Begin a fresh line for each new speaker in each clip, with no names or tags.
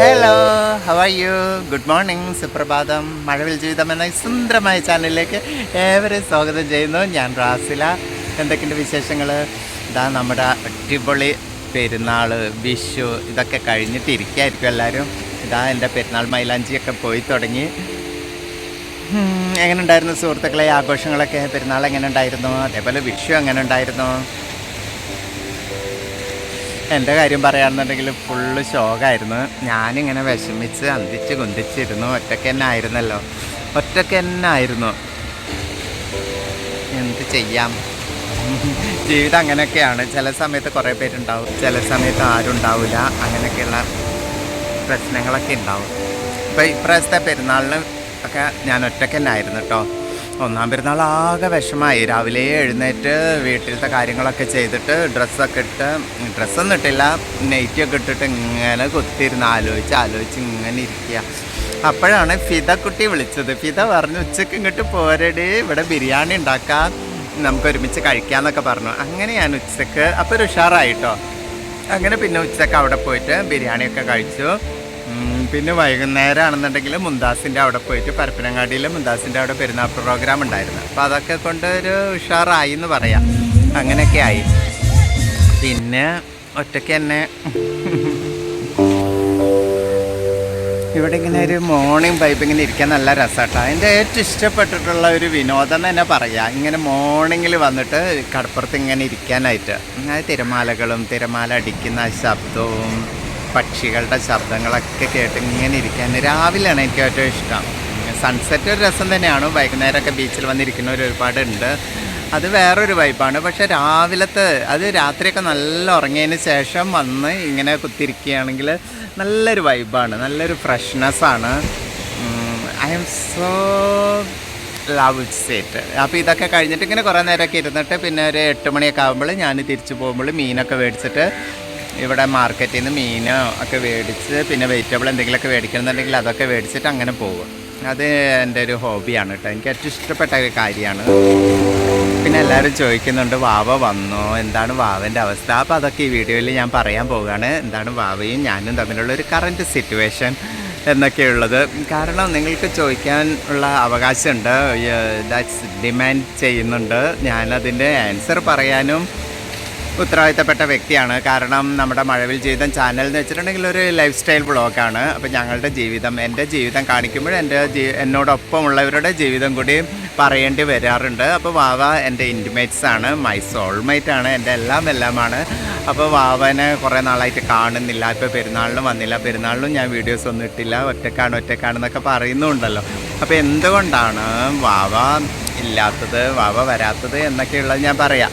Hello how are you good morning സുപ്രഭാതം. മഴവിൽ ജീവിതം എന്ന സുന്ദരമായ ചാനലിലേക്ക് ഏവരെയും സ്വാഗതം ചെയ്യുന്നു. ഞാൻ റാസില. എന്തൊക്കെയുണ്ട് വിശേഷങ്ങൾ ഇതാ നമ്മുടെ അടിപൊളി പെരുന്നാൾ വിഷു ഇതൊക്കെ കഴിഞ്ഞിട്ട് ഇരിക്കായിരിക്കും എല്ലാവരും ഇതാ എന്റെ പെരുന്നാൾ മൈലാഞ്ചിയൊക്കെ പോയി തുടങ്ങി. എങ്ങനെ ഉണ്ടായിരുന്നു സുഹൃത്തുക്കളെ? ആഘോഷങ്ങളൊക്കെ? പെരുന്നാൾ എങ്ങനെ ഉണ്ടായിരുന്നു അതേപോലെ വിഷു എങ്ങനെ ഉണ്ടായിരുന്നു എന്റെ കാര്യം പറയുകയാണെന്നുണ്ടെങ്കിൽ ഫുള്ള് ശോകമായിരുന്നു ഞാനിങ്ങനെ വിഷമിച്ച് അന്തിച്ച് കുന്തിച്ചിരുന്നു. ഒറ്റയ്ക്ക് തന്നെ ആയിരുന്നല്ലോ. ഒറ്റയ്ക്ക് തന്നെ ആയിരുന്നു. എന്ത് ചെയ്യാം? ജീവിതം അങ്ങനെയൊക്കെയാണ്. ചില സമയത്ത് കുറേ പേരുണ്ടാവും. ചില സമയത്ത് ആരും ഉണ്ടാവില്ല. അങ്ങനെയൊക്കെയുള്ള പ്രശ്നങ്ങളൊക്കെ ഉണ്ടാവും. ഇപ്പം ഇപ്രാവശ്യത്തെ പെരുന്നാളിന് ഒക്കെ ഞാൻ ഒറ്റയ്ക്ക് തന്നെ ആയിരുന്നു കേട്ടോ ഒന്നാം പെരുന്നാൾ ആകെ വിഷമായി. രാവിലെ എഴുന്നേറ്റ് വീട്ടിലത്തെ കാര്യങ്ങളൊക്കെ ചെയ്തിട്ട് ഡ്രസ്സൊക്കെ ഇട്ട് ഡ്രസ്സൊന്നും ഇട്ടില്ല. നെയ്റ്റൊക്കെ ഇട്ടിട്ട് ഇങ്ങനെ കുത്തിയിരുന്ന് ആലോചിച്ച് ആലോചിച്ച് ഇങ്ങനെ ഇരിക്കുക. അപ്പോഴാണ് ഫിത കുട്ടി വിളിച്ചത്. ഫിത പറഞ്ഞു ഉച്ചയ്ക്ക് ഇങ്ങോട്ട് പോരടി. ഇവിടെ ബിരിയാണി ഉണ്ടാക്കാം. നമുക്ക് ഒരുമിച്ച് കഴിക്കാമെന്നൊക്കെ പറഞ്ഞു. അങ്ങനെ ഞാൻ ഉച്ചയ്ക്ക്. അപ്പോൾ ഒരു ഉഷാറായിട്ടോ. അങ്ങനെ പിന്നെ ഉച്ചയ്ക്ക് അവിടെ പോയിട്ട് ബിരിയാണിയൊക്കെ കഴിച്ചു. പിന്നെ വൈകുന്നേരം ആണെന്നുണ്ടെങ്കിൽ മുന്താസിന്റെ അവിടെ പോയിട്ട് പരപ്പനങ്ങാടിയിൽ മുന്താസിന്റെ അവിടെ പെരുന്നാൾ പ്രോഗ്രാം ഉണ്ടായിരുന്നു. അപ്പോൾ അതൊക്കെ കൊണ്ട് ഒരു ഉഷാറായി എന്ന് പറയാം. അങ്ങനെയൊക്കെ ആയി. പിന്നെ ഒറ്റയ്ക്ക് തന്നെ ഇവിടെ ഇങ്ങനെ ഒരു മോർണിംഗ് വൈബ് ഇങ്ങനെ ഇരിക്കാൻ നല്ല രസമാട്ടോ എന്റെ ഏറ്റവും ഇഷ്ടപ്പെട്ടിട്ടുള്ള ഒരു വിനോദം തന്നെ പറയാം. ഇങ്ങനെ മോർണിംഗിൽ വന്നിട്ട് കടപ്പുറത്ത് ഇങ്ങനെ ഇരിക്കാനായിട്ട്. തിരമാലകളും തിരമാല അടിക്കുന്ന ശബ്ദവും പക്ഷികളുടെ ശബ്ദങ്ങളൊക്കെ കേട്ട് ഇങ്ങനെ ഇരിക്കാൻ രാവിലെയാണ് എനിക്ക് ഏറ്റവും ഇഷ്ടം. സൺസെറ്റ് ഒരു രസം തന്നെയാണ്. വൈകുന്നേരമൊക്കെ ബീച്ചിൽ വന്നിരിക്കുന്നവർ ഒരുപാടുണ്ട്. അത് വേറൊരു വൈബാണ് പക്ഷേ രാവിലത്തെ അത് രാത്രിയൊക്കെ നല്ല ഉറങ്ങിയതിന് ശേഷം വന്ന് ഇങ്ങനെ കുത്തിരിക്കുകയാണെങ്കിൽ നല്ലൊരു വൈബാണ് നല്ലൊരു ഫ്രഷ്നെസ്സാണ് I am so love set അപ്പോൾ ഇതൊക്കെ കഴിഞ്ഞിട്ട് ഇങ്ങനെ കുറേ നേരമൊക്കെ ഇരുന്നിട്ട് പിന്നെ ഒരു എട്ട് മണിയൊക്കെ ആകുമ്പോൾ ഞാൻ തിരിച്ചു പോകുമ്പോൾ മീനൊക്കെ മേടിച്ചിട്ട് ഇവിടെ മാർക്കറ്റിൽ നിന്ന് മീനോ ഒക്കെ മേടിച്ച് പിന്നെ വെജിറ്റബിൾ എന്തെങ്കിലുമൊക്കെ മേടിക്കണമെന്നുണ്ടെങ്കിൽ അതൊക്കെ മേടിച്ചിട്ട് അങ്ങനെ പോകും അത് എന്റെ ഒരു ഹോബിയാണ് കേട്ടോ എനിക്ക് ഏറ്റവും ഇഷ്ടപ്പെട്ട ഒരു കാര്യമാണ്. പിന്നെ എല്ലാവരും ചോദിക്കുന്നുണ്ട് വാവ വന്നോ? എന്താണ് വാവന്റെ അവസ്ഥ? അപ്പോൾ അതൊക്കെ ഈ വീഡിയോയിൽ ഞാൻ പറയാൻ പോവുകയാണ്. എന്താണ് വാവയും ഞാനും തമ്മിലുള്ള ഒരു കറന്റ് സിറ്റുവേഷൻ എന്നൊക്കെയുള്ളത്. കാരണം നിങ്ങൾക്ക് ചോദിക്കാൻ ഉള്ള അവകാശമുണ്ട്. ദാറ്റ്സ് ഡിമാൻഡ് ചെയ്യുന്നുണ്ട്. ഞാനതിന്റെ ആൻസർ പറയാനും ഉത്തരവാദിത്തപ്പെട്ട വ്യക്തിയാണ്. കാരണം നമ്മുടെ മഴവിൽ ജീവിതം ചാനൽ എന്ന് വെച്ചിട്ടുണ്ടെങ്കിൽ ഒരു ലൈഫ് സ്റ്റൈൽ ബ്ലോഗാണ് അപ്പോൾ ഞങ്ങളുടെ ജീവിതം എന്റെ ജീവിതം കാണിക്കുമ്പോൾ എന്റെ ജീ എന്നോടൊപ്പമുള്ളവരുടെ ജീവിതം കൂടി പറയേണ്ടി വരാറുണ്ട്. അപ്പോൾ വാവ എന്റെ ഇന്റിമേറ്റ്സ് ആണ് മൈ സോൾമേറ്റ് ആണ് എന്റെ എല്ലാം എല്ലാമാണ്. അപ്പോൾ വാവനെ കുറേ നാളായിട്ട് കാണുന്നില്ല. ഇപ്പോൾ പെരുന്നാളിനും വന്നില്ല. പെരുന്നാളിനും ഞാൻ വീഡിയോസ് ഒന്നും ഇട്ടില്ല. ഒറ്റക്കാണ് ഒറ്റക്കാണെന്നൊക്കെ പറയുന്നുണ്ടല്ലോ. അപ്പോൾ എന്തുകൊണ്ടാണ് വാവ ഇല്ലാത്തത് വാവ വരാത്തത് എന്നൊക്കെയുള്ളത് ഞാൻ പറയാം.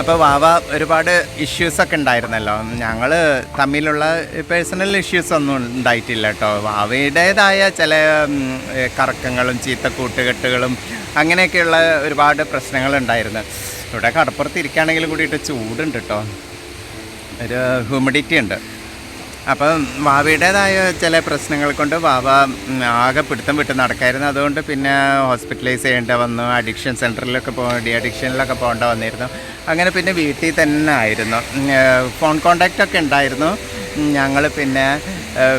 അപ്പോൾ വാവ ഒരുപാട് ഇഷ്യൂസൊക്കെ ഉണ്ടായിരുന്നല്ലോ. ഞങ്ങൾ തമ്മിലുള്ള പേഴ്സണൽ ഇഷ്യൂസ് ഒന്നും ഉണ്ടായിട്ടില്ല കേട്ടോ വാവയുടേതായ ചില കറക്കങ്ങളും ചീത്ത കൂട്ടുകെട്ടുകളും അങ്ങനെയൊക്കെയുള്ള ഒരുപാട് പ്രശ്നങ്ങളുണ്ടായിരുന്നു ഇവിടെ കടപ്പുറത്ത് ഇരിക്കുകയാണെങ്കിലും കൂടിയിട്ട് ചൂടുണ്ട് കേട്ടോ ഒരു ഹ്യൂമിഡിറ്റി ഉണ്ട്. അപ്പം വാവയുടേതായ ചില പ്രശ്നങ്ങൾ കൊണ്ട് വാവ ആകെ പിടുത്തം വിട്ട് നടക്കായിരുന്നു. അതുകൊണ്ട് പിന്നെ ഹോസ്പിറ്റലൈസ് ചെയ്യേണ്ട വന്നു. അഡിക്ഷൻ സെന്ററിലൊക്കെ പോ ഡി അഡിക്ഷനിലൊക്കെ പോകേണ്ട വന്നിരുന്നു. അങ്ങനെ പിന്നെ വീട്ടിൽ തന്നെ ആയിരുന്നു. ഫോൺ കോണ്ടാക്റ്റൊക്കെ ഉണ്ടായിരുന്നു. ഞങ്ങൾ പിന്നെ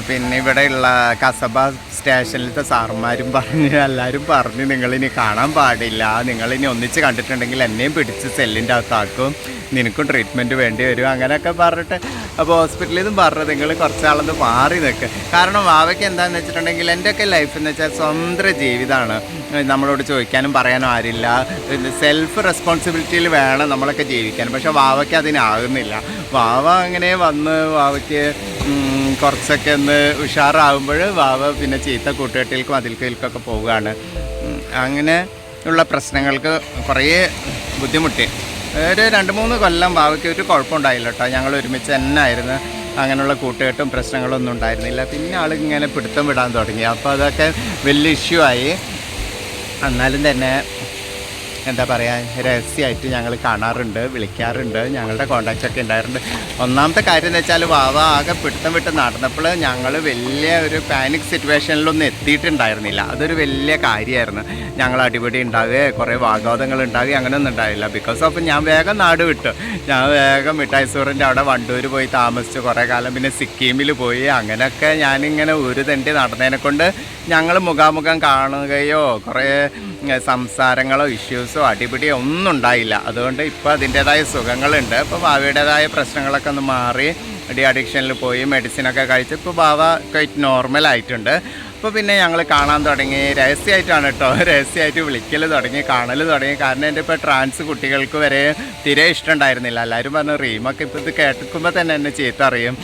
പിന്നെ ഇവിടെയുള്ള കസബ സ്റ്റേഷനിലത്തെ സാറന്മാരും പറഞ്ഞ് എല്ലാവരും പറഞ്ഞ് നിങ്ങളിനി കാണാൻ പാടില്ല. നിങ്ങളിനി ഒന്നിച്ച് കണ്ടിട്ടുണ്ടെങ്കിൽ എന്നെയും പിടിച്ച് സെല്ലിന്റെ അകത്താക്കും. നിനക്കും ട്രീറ്റ്മെന്റ് വേണ്ടി വരും. അങ്ങനെയൊക്കെ പറഞ്ഞിട്ട് അപ്പോൾ ഹോസ്പിറ്റലിൽ നിന്നും പറഞ്ഞു നിങ്ങൾ കുറച്ചാളൊന്ന് മാറി നിൽക്കുക കാരണം വാവയ്ക്ക് എന്താണെന്ന് വെച്ചിട്ടുണ്ടെങ്കിൽ എന്റെയൊക്കെ ലൈഫ് എന്ന് വെച്ചാൽ സ്വന്തം ജീവിതമാണ് നമ്മളോട് ചോദിക്കാനും പറയാനും ആരില്ല. സെൽഫ് റെസ്പോൺസിബിലിറ്റിയിൽ വേണം നമ്മളൊക്കെ ജീവിക്കാൻ. പക്ഷെ വാവയ്ക്ക് അതിനാകുന്നില്ല വാവ അങ്ങനെ വന്ന് വാവയ്ക്ക് കുറച്ചൊക്കെ ഒന്ന് ഉഷാറാകുമ്പോൾ വാവ പിന്നെ ചീത്ത കൂട്ടുകെട്ടിൽക്കും അതിൽക്കിൽക്കൊക്കെ പോവുകയാണ്. അങ്ങനെ ഉള്ള പ്രശ്നങ്ങൾക്ക് കുറേ ബുദ്ധിമുട്ടി. ഒരു രണ്ട് മൂന്ന് കൊല്ലം വാവയ്ക്ക് ഒരു കുഴപ്പമുണ്ടായില്ല കേട്ടോ. ഞങ്ങൾ ഒരുമിച്ച് തന്നെ ആയിരുന്നു. അങ്ങനെയുള്ള കൂട്ടുകെട്ടും പ്രശ്നങ്ങളൊന്നും ഉണ്ടായിരുന്നില്ല. പിന്നെ ആളിങ്ങനെ പിടുത്തം വിടാൻ തുടങ്ങി. അപ്പോൾ അതൊക്കെ വലിയ ഇഷ്യൂ ആയി. എന്നാലും തന്നെ എന്താ പറയുക രഹസ്യമായിട്ട് ഞങ്ങൾ കാണാറുണ്ട് വിളിക്കാറുണ്ട് ഞങ്ങളുടെ കോണ്ടാക്റ്റ് ഒക്കെ ഉണ്ടായിട്ടുണ്ട്. ഒന്നാമത്തെ കാര്യം എന്ന് വെച്ചാൽ വാവ ആകെ പിടുത്തം വിട്ട് നടന്നപ്പോൾ ഞങ്ങൾ വലിയ ഒരു പാനിക് സിറ്റുവേഷനിലൊന്നും എത്തിയിട്ടുണ്ടായിരുന്നില്ല. അതൊരു വലിയ കാര്യമായിരുന്നു ഞങ്ങൾ അടിപൊളി ഉണ്ടാവുക കുറേ വാഗ്വാദങ്ങൾ ഉണ്ടാവുക അങ്ങനെയൊന്നും ഉണ്ടായില്ല. ബിക്കോസ് ഓഫ് ഞാൻ വേഗം നാട് വിട്ടു. ഞാൻ വേഗം മിഠായിസൂറിന്റെ അവിടെ വണ്ടൂർ പോയി താമസിച്ചു. കുറേ കാലം പിന്നെ സിക്കിമിൽ പോയി. അങ്ങനെയൊക്കെ ഞാനിങ്ങനെ ഒരു തണ്ടി നടന്നതിനെ കൊണ്ട് ഞങ്ങൾ മുഖാമുഖം കാണുകയോ കുറേ സംസാരങ്ങളോ ഇഷ്യൂസോ അടിപിടിയോ ഒന്നും ഉണ്ടായില്ല. അതുകൊണ്ട് ഇപ്പോൾ അതിന്റേതായ സുഖങ്ങളുണ്ട്. ഇപ്പോൾ ഭാവിയുടേതായ പ്രശ്നങ്ങളൊക്കെ ഒന്ന് മാറി ഡി അഡിക്ഷനിൽ പോയി മെഡിസിനൊക്കെ കഴിച്ച് ഇപ്പോൾ ഭാവ ക്വൈറ്റ് നോർമൽ ആയിട്ടുണ്ട്. അപ്പോൾ പിന്നെ ഞങ്ങൾ കാണാൻ തുടങ്ങി. രഹസ്യമായിട്ടാണ് കേട്ടോ രഹസ്യമായിട്ട് വിളിക്കൽ തുടങ്ങി കാണൽ തുടങ്ങി. കാരണം എന്റെ ഇപ്പോൾ ട്രാൻസ് കുട്ടികൾക്ക് വരെ തീരെ ഇഷ്ടമുണ്ടായിരുന്നില്ല എല്ലാവരും പറഞ്ഞു റീമൊക്കെ ഇപ്പോൾ ഇത് കേൾക്കുമ്പോൾ തന്നെ എന്നെ ചീത്ത അറിയും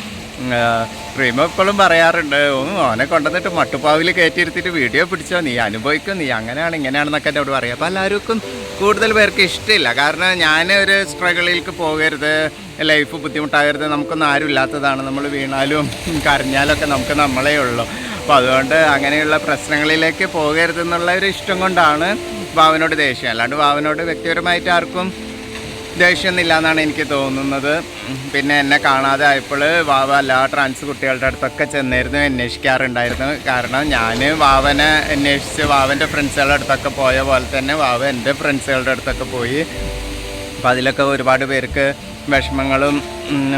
റീമ എപ്പോഴും പറയാറുണ്ട്. ഓനെ കൊണ്ടുവന്നിട്ട് മട്ടുപ്പാവിൽ കയറ്റിയിരുത്തിയിട്ട് വീഡിയോ പിടിച്ചോ? നീ അനുഭവിക്കും നീ അങ്ങനെയാണ് ഇങ്ങനെയാണെന്നൊക്കെ എന്നോട് പറയാം. അപ്പോൾ എല്ലാവർക്കും കൂടുതൽ പേർക്ക് ഇഷ്ടമില്ല കാരണം ഞാൻ ഒരു സ്ട്രഗിളിലേക്ക് പോകരുത് ലൈഫ് ബുദ്ധിമുട്ടാകരുത് നമുക്കൊന്നും ആരും ഇല്ലാത്തതാണ്. നമ്മൾ വീണാലും കരഞ്ഞാലൊക്കെ നമുക്ക് നമ്മളേ ഉള്ളൂ. അപ്പോൾ അതുകൊണ്ട് അങ്ങനെയുള്ള പ്രശ്നങ്ങളിലേക്ക് പോകരുതെന്നുള്ള ഒരു ഇഷ്ടം കൊണ്ടാണ് ഭാവനോട് ദേഷ്യം. അല്ലാണ്ട് ഭാവനോട് വ്യക്തിപരമായിട്ട് ആർക്കും ദേഷ്യമൊന്നുമില്ല എന്നാണ് എനിക്ക് തോന്നുന്നത്. പിന്നെ എന്നെ കാണാതെ ആയപ്പോൾ വാവ എല്ലാ ട്രാൻസ് കുട്ടികളുടെ അടുത്തൊക്കെ ചെന്നിരുന്നു അന്വേഷിക്കാറുണ്ടായിരുന്നു. കാരണം ഞാൻ വാവനെ അന്വേഷിച്ച് വാവന്റെ ഫ്രണ്ട്സുകളുടെ അടുത്തൊക്കെ പോയ പോലെ തന്നെ വാവ എന്റെ ഫ്രണ്ട്സുകളുടെ അടുത്തൊക്കെ പോയി. അപ്പോൾ അതിലൊക്കെ ഒരുപാട് പേർക്ക് വിഷമങ്ങളും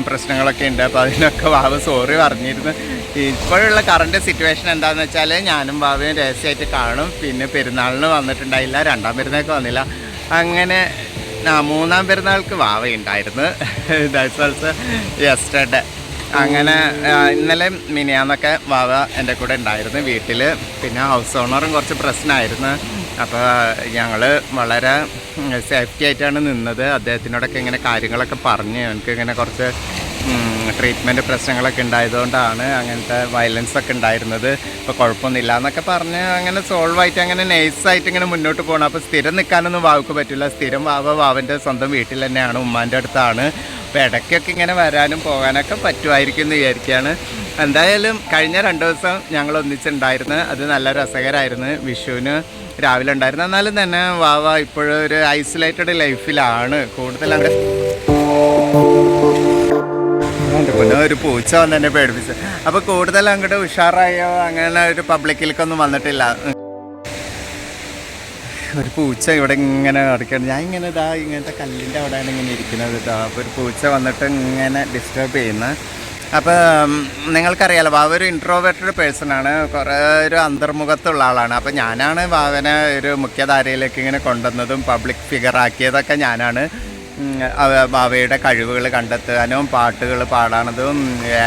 പ്രശ്നങ്ങളൊക്കെ ഉണ്ട്. അപ്പോൾ അതിനൊക്കെ വാവ സോറി പറഞ്ഞിരുന്നു. ഇപ്പോഴുള്ള കറണ്ട് സിറ്റുവേഷൻ എന്താണെന്ന് വെച്ചാൽ ഞാനും വാവയും രഹസ്യമായിട്ട് കാണും. പിന്നെ പെരുന്നാളിന് വന്നിട്ടുണ്ടായില്ല രണ്ടാം പെരുന്നാൾക്ക് വന്നില്ല. അങ്ങനെ ആ മൂന്നാം പെരുന്നാൾക്ക് വാവയുണ്ടായിരുന്നു. ദാറ്റ്സ് ഓൾസോ യെസ്റ്റർഡേ അങ്ങനെ ഇന്നലെ മിനിയാന്നൊക്കെ വാവ എന്റെ കൂടെ ഉണ്ടായിരുന്നു വീട്ടിൽ പിന്നെ ഹൗസ് ഓണറും കുറച്ച് പ്രശ്നമായിരുന്നു അപ്പോൾ ഞങ്ങൾ വളരെ സേഫ്റ്റി ആയിട്ടാണ് നിന്നത്. അദ്ദേഹത്തിനോടൊക്കെ ഇങ്ങനെ കാര്യങ്ങളൊക്കെ പറഞ്ഞ് എനിക്ക് ഇങ്ങനെ കുറച്ച് ട്രീറ്റ്മെന്റ് പ്രശ്നങ്ങളൊക്കെ ഉണ്ടായതുകൊണ്ടാണ് അങ്ങനത്തെ വയലൻസ് ഒക്കെ ഉണ്ടായിരുന്നത്. ഇപ്പോൾ കുഴപ്പമൊന്നുമില്ല എന്നൊക്കെ പറഞ്ഞ് അങ്ങനെ സോൾവ് ആയിട്ട് അങ്ങനെ നൈസായിട്ട് ഇങ്ങനെ മുന്നോട്ട് പോകണം അപ്പോൾ സ്ഥിരം നിൽക്കാനൊന്നും വാവക്ക് പറ്റില്ല സ്ഥിരം വാവ വാവന്റെ സ്വന്തം വീട്ടിൽ തന്നെയാണ് ഉമ്മാന്റെ അടുത്താണ്. അപ്പോൾ ഇടയ്ക്കൊക്കെ ഇങ്ങനെ വരാനും പോകാനൊക്കെ പറ്റുമായിരിക്കും എന്ന് വിചാരിക്കുകയാണ് എന്തായാലും കഴിഞ്ഞ രണ്ട് ദിവസം ഞങ്ങൾ ഒന്നിച്ചുണ്ടായിരുന്നു. അത് നല്ല രസകരമായിരുന്നു വിഷുവിന് രാവിലെ ഉണ്ടായിരുന്നു. എന്നാലും തന്നെ വാവ ഇപ്പോഴും ഒരു ഐസൊലേറ്റഡ് ലൈഫിലാണ് കൂടുതൽ എന്റെ പൊന്നോ, പൂച്ച വന്ന് എന്നെ പേടിപ്പിച്ചു. അപ്പോൾ കൂടുതൽ അങ്ങോട്ട് ഉഷാറായോ അങ്ങനെ ഒരു പബ്ലിക്കിലേക്കൊന്നും വന്നിട്ടില്ല. ഒരു പൂച്ച ഇവിടെ ഇങ്ങനെ കിടക്കണം ഞാൻ ഇങ്ങനെ ഇതാ ഇങ്ങനത്തെ കല്ലിന്റെ അവിടെയാണ് ഇങ്ങനെ ഇരിക്കുന്നത് ഇതാ. അപ്പോൾ ഒരു പൂച്ച വന്നിട്ട് ഇങ്ങനെ ഡിസ്റ്റർബ് ചെയ്യുന്ന. അപ്പോൾ നിങ്ങൾക്കറിയാലോ വാവ ഒരു ഇൻട്രോവേർട്ടഡ് പേഴ്സണാണ് കുറേ ഒരു അന്തർമുഖത്തുള്ള ആളാണ്. അപ്പോൾ ഞാനാണ് വാവനെ ഒരു മുഖ്യധാരയിലേക്ക് ഇങ്ങനെ കൊണ്ടുവന്നതും പബ്ലിക് ഫിഗർ ആക്കിയതൊക്കെ ഞാനാണ്. ഉം, അവ- ബാവയുടെ കഴിവുകൾ കണ്ടെത്താനും പാട്ടുകൾ പാടാണതും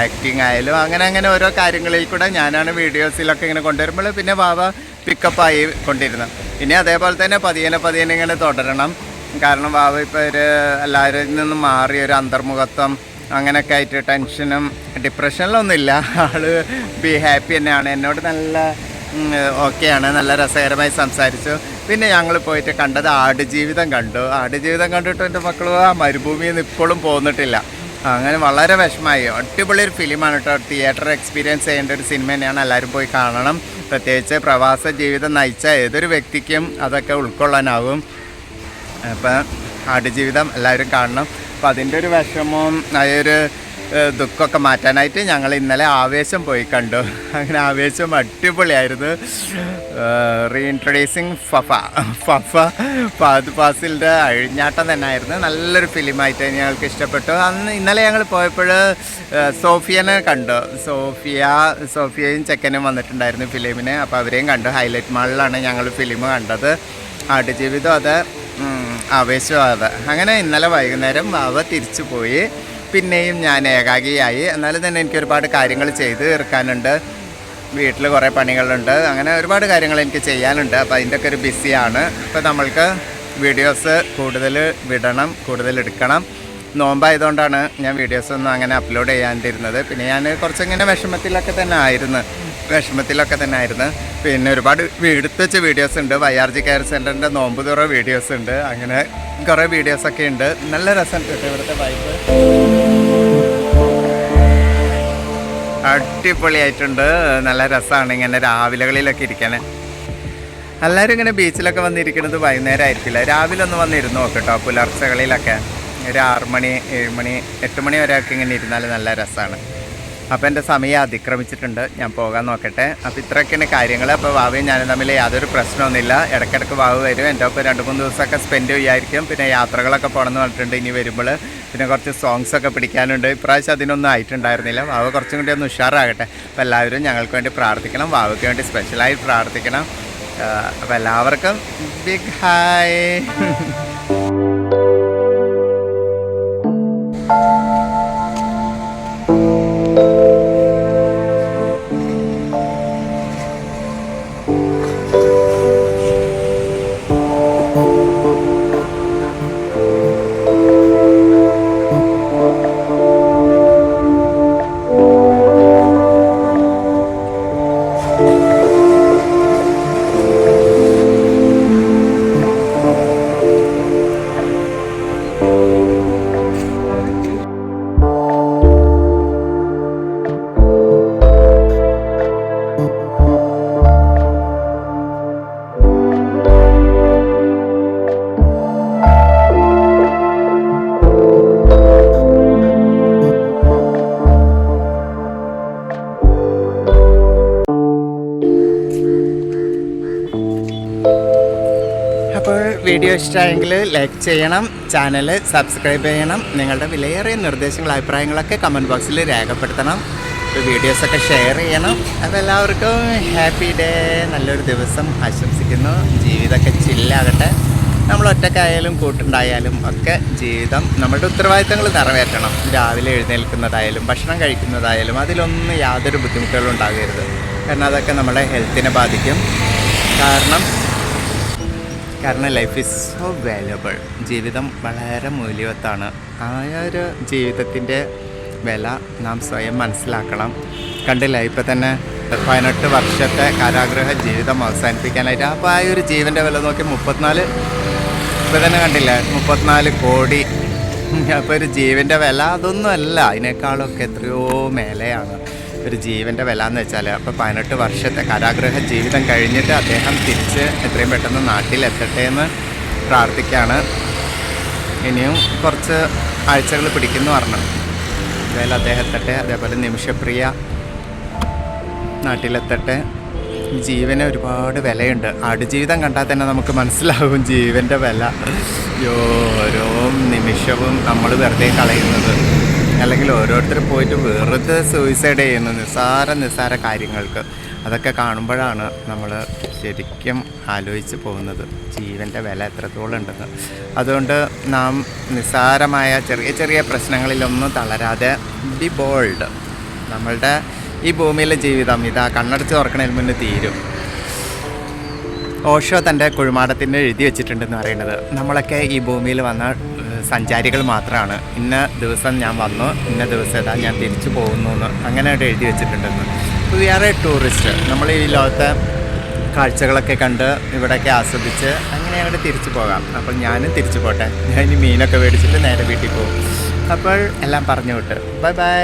ആക്ടിങ് ആയാലും അങ്ങനെ അങ്ങനെ ഓരോ കാര്യങ്ങളിൽ കൂടെ ഞാനാണ് വീഡിയോസിലൊക്കെ ഇങ്ങനെ കൊണ്ടുവരുമ്പോൾ പിന്നെ ബാബ പിക്കപ്പായി കൊണ്ടിരുന്നത് പിന്നെ അതേപോലെ തന്നെ പതിയനെ പതിയനെ ഇങ്ങനെ തുടരണം. കാരണം ബാബ ഇപ്പോൾ ഒരു എല്ലാവരിൽ നിന്നും മാറി ഒരു അന്തർമുഖത്വം അങ്ങനെയൊക്കെ ആയിട്ട് ടെൻഷനും ഡിപ്രഷനിലൊന്നുമില്ല ആൾ ബി ഹാപ്പി തന്നെയാണ്. എന്നോട് നല്ല ഓക്കെയാണ് നല്ല രസകരമായി സംസാരിച്ചു. പിന്നെ ഞങ്ങൾ പോയിട്ട് കണ്ടത് ആടുജീവിതം കണ്ടു. ആടുജീവിതം കണ്ടിട്ട് എന്റെ മക്കൾ ആ മരുഭൂമിയിൽ നിന്ന് ഇപ്പോഴും പോന്നിട്ടില്ല അങ്ങനെ വളരെ വിഷമമായി. അടിപൊളി ഒരു ഫിലിമാണ് കേട്ടോ. തിയേറ്റർ എക്സ്പീരിയൻസ് ചെയ്യേണ്ട ഒരു സിനിമ തന്നെയാണ്. എല്ലാവരും പോയി കാണണം. പ്രത്യേകിച്ച് പ്രവാസ ജീവിതം നയിച്ച ഏതൊരു വ്യക്തിക്കും അതൊക്കെ ഉൾക്കൊള്ളാനാവും അപ്പം ആടുജീവിതം എല്ലാവരും കാണണം. അപ്പം അതിന്റെ ഒരു വിഷമവും ആ ഒരു ദുഃഖമൊക്കെ മാറ്റാനായിട്ട് ഞങ്ങൾ ഇന്നലെ ആവേശം പോയി കണ്ടു. അങ്ങനെ ആവേശം അടിപൊളിയായിരുന്നു. Reintroducing Faf. ഫഫ ഫാദ് ഫാസിലിന്റെ അഴിഞ്ഞാട്ടം തന്നെ ആയിരുന്നു നല്ലൊരു ഫിലിമായിട്ട് ഞങ്ങൾക്ക് ഇഷ്ടപ്പെട്ടു. അന്ന് ഇന്നലെ ഞങ്ങൾ പോയപ്പോൾ സോഫിയനെ കണ്ടു. സോഫിയ സോഫിയയും ചെക്കനും വന്നിട്ടുണ്ടായിരുന്നു ഫിലിമിന്. അപ്പോൾ അവരെയും കണ്ടു. ഹൈലൈറ്റ് മാളിലാണ് ഞങ്ങൾ ഫിലിം കണ്ടത്. ആടുജീവിതം അത്. ആവേശവും അത്. അങ്ങനെ ഇന്നലെ വൈകുന്നേരം അവ തിരിച്ചു പോയി. പിന്നെയും ഞാൻ ഏകാഗിയായി. എന്നാലും തന്നെ എനിക്ക് ഒരുപാട് കാര്യങ്ങൾ ചെയ്ത് തീർക്കാനുണ്ട്. വീട്ടിൽ കുറേ പണികളുണ്ട്. അങ്ങനെ ഒരുപാട് കാര്യങ്ങൾ എനിക്ക് ചെയ്യാനുണ്ട്. അപ്പോൾ അതിന്റെയൊക്കെ ഒരു ബിസിയാണ്. ഇപ്പോൾ നമ്മൾക്ക് വീഡിയോസ് കൂടുതൽ വിടണം കൂടുതൽ എടുക്കണം. നോമ്പായതുകൊണ്ടാണ് ഞാൻ വീഡിയോസ് ഒന്നും അങ്ങനെ അപ്ലോഡ് ചെയ്യാണ്ടിരുന്നത്. പിന്നെ ഞാൻ കുറച്ചിങ്ങനെ വിഷമത്തിലൊക്കെ തന്നെ ആയിരുന്നു. വിഷമത്തിലൊക്കെ തന്നെ ആയിരുന്നു. പിന്നെ ഒരുപാട് എടുത്ത് വെച്ച വീഡിയോസ് ഉണ്ട്. വൈ ആർ ജി കെയർ സെന്ററിന്റെ നോമ്പ് തുറ വീഡിയോസ് ഉണ്ട്. അങ്ങനെ കുറേ വീഡിയോസൊക്കെ ഉണ്ട്. നല്ല രസം കിട്ടും ഇവിടുത്തെ വൈബ് അടിപൊളിയായിട്ടുണ്ട്. നല്ല രസമാണ് ഇങ്ങനെ രാവിലകളിലൊക്കെ ഇരിക്കാൻ എല്ലാവരും ഇങ്ങനെ ബീച്ചിലൊക്കെ വന്നിരിക്കുന്നത് വൈകുന്നേരം ആയിരിക്കില്ല രാവിലെ ഒന്ന് വന്നിരുന്നു നോക്കട്ടോ പുലർച്ചകളിലൊക്കെ. ഒരു ആറ് മണി ഏഴ് മണി എട്ട് മണി വരെയൊക്കെ ഇങ്ങനെ ഇരുന്നാൽ നല്ല രസമാണ് അപ്പോൾ എന്റെ സമയം അതിക്രമിച്ചിട്ടുണ്ട്. ഞാൻ പോകാൻ നോക്കട്ടെ. അപ്പോൾ ഇത്രയൊക്കെയാണ് കാര്യങ്ങൾ അപ്പോൾ വാവയും ഞാനും തമ്മിൽ യാതൊരു പ്രശ്നമൊന്നുമില്ല ഇടയ്ക്കിടയ്ക്ക് വാവ് വരും. എന്റെ ഒപ്പം രണ്ട് മൂന്ന് ദിവസമൊക്കെ സ്പെൻഡ് ചെയ്യുമായിരിക്കും പിന്നെ യാത്രകളൊക്കെ പോകണമെന്ന് പറഞ്ഞിട്ടുണ്ട് ഇനി വരുമ്പോൾ പിന്നെ കുറച്ച് സോങ്സ് ഒക്കെ പിടിക്കാനുണ്ട്. ഇപ്രാവശ്യം അതിനൊന്നും ആയിട്ടുണ്ടായിരുന്നില്ല. വാവ് കുറച്ചും കൂടി ഒന്ന് ഉഷാറാകട്ടെ. അപ്പോൾ എല്ലാവരും ഞങ്ങൾക്ക് വേണ്ടി പ്രാർത്ഥിക്കണം. വാവയ്ക്ക് വേണ്ടി സ്പെഷ്യലായി പ്രാർത്ഥിക്കണം. അപ്പോൾ എല്ലാവർക്കും ബിഗ് ഹായ് വീഡിയോ ഇഷ്ടമായെങ്കിൽ ലൈക്ക് ചെയ്യണം ചാനൽ സബ്സ്ക്രൈബ് ചെയ്യണം. നിങ്ങളുടെ വിലയേറിയ നിർദ്ദേശങ്ങൾ അഭിപ്രായങ്ങളൊക്കെ കമന്റ് ബോക്സിൽ രേഖപ്പെടുത്തണം. വീഡിയോസൊക്കെ ഷെയർ ചെയ്യണം. അപ്പോൾ എല്ലാവർക്കും ഹാപ്പി ഡേ നല്ലൊരു ദിവസം ആശംസിക്കുന്നു. ജീവിതമൊക്കെ ചില്ലാകട്ടെ നമ്മൾ ഒറ്റക്കായാലും കൂട്ടുണ്ടായാലും ഒക്കെ ജീവിതം നമ്മളുടെ ഉത്തരവാദിത്തങ്ങൾ നിറവേറ്റണം. രാവിലെ എഴുന്നേൽക്കുന്നതായാലും ഭക്ഷണം കഴിക്കുന്നതായാലും അതിലൊന്നും യാതൊരു ബുദ്ധിമുട്ടുകളും ഉണ്ടാകരുത്. കാരണം അതൊക്കെ നമ്മുടെ ഹെൽത്തിനെ ബാധിക്കും. കാരണം കാരണം ലൈഫ് ഈസ് സോ വാല്യബിൾ ജീവിതം വളരെ മൂല്യവത്താണ്. ആ ഒരു ജീവിതത്തിന്റെ വില നാം സ്വയം മനസ്സിലാക്കണം. കണ്ടില്ല ഇപ്പം തന്നെ പതിനെട്ട് വർഷത്തെ കാരാഗ്രഹ ജീവിതം അവസാനിപ്പിക്കാനായിട്ട് അപ്പോൾ ആ ഒരു ജീവന്റെ വില നോക്കി മുപ്പത്തിനാല് ഇപ്പം തന്നെ കണ്ടില്ലേ മുപ്പത്തിനാല് കോടി. അപ്പോൾ ഒരു ജീവന്റെ വില അതൊന്നുമല്ല. അതിനേക്കാളൊക്കെ എത്രയോ മേലെയാണ്. ഒരു ജീവന്റെ വില എന്ന് വെച്ചാൽ അപ്പോൾ പതിനെട്ട് വർഷത്തെ കാരാഗ്രഹ ജീവിതം കഴിഞ്ഞിട്ട് അദ്ദേഹം തിരിച്ച് എത്രയും പെട്ടെന്ന് നാട്ടിലെത്തട്ടെ എന്ന് പ്രാർത്ഥിക്കുകയാണ് ഇനിയും കുറച്ച് ആഴ്ചകൾ പിടിക്കുന്നു പറഞ്ഞു. എന്തായാലും അദ്ദേഹം എത്തട്ടെ അതേപോലെ നിമിഷപ്രിയ നാട്ടിലെത്തട്ടെ. ജീവന് ഒരുപാട് വിലയുണ്ട്. ആടുജീവിതം കണ്ടാൽ തന്നെ നമുക്ക് മനസ്സിലാവും ജീവന്റെ വില. ഓരോ നിമിഷവും നമ്മൾ വെറുതെ കളയുന്നത്. അല്ലെങ്കിൽ ഓരോരുത്തർ പോയിട്ട് വെറുതെ സൂയിസൈഡ് ചെയ്യുന്ന നിസ്സാര നിസ്സാര കാര്യങ്ങൾക്ക് അതൊക്കെ കാണുമ്പോഴാണ് നമ്മൾ ശരിക്കും ആലോചിച്ച് പോകുന്നത് ജീവന്റെ വില എത്രത്തോളം ഉണ്ടെന്ന്. അതുകൊണ്ട് നാം നിസ്സാരമായ ചെറിയ ചെറിയ പ്രശ്നങ്ങളിലൊന്നും തളരാതെ ബി ബോൾഡ് നമ്മളുടെ ഈ ഭൂമിയിലെ ജീവിതം ഇതാ കണ്ണടച്ച് തുറക്കണതിന് മുന്നേ തീരും. ഓഷോ തന്റെ കുഴിമാടത്തിന്റെ എഴുതി വെച്ചിട്ടുണ്ടെന്ന് പറയുന്നത്. നമ്മളൊക്കെ ഈ ഭൂമിയിൽ വന്ന സഞ്ചാരികൾ മാത്രമാണ് ഇന്ന ദിവസം ഞാൻ വന്നു ഇന്ന ദിവസം ഇതാ ഞാൻ തിരിച്ചു പോകുന്നു എന്ന് അങ്ങനെ അവിടെ എഴുതി വെച്ചിട്ടുണ്ടെന്ന്. വി ആർ എ ടൂറിസ്റ്റ് നമ്മൾ ഈ ലോകത്തെ കാഴ്ചകളൊക്കെ കണ്ട് ഇവിടെയൊക്കെ ആസ്വദിച്ച് അങ്ങനെ അവിടെ തിരിച്ചു പോകാം. അപ്പോൾ ഞാനും തിരിച്ചു പോട്ടെ. ഞാൻ ഇനി മീനൊക്കെ മേടിച്ചിട്ട് നേരെ വീട്ടിൽ പോകും. അപ്പോൾ എല്ലാം പറഞ്ഞു വിട്ട്. Bye bye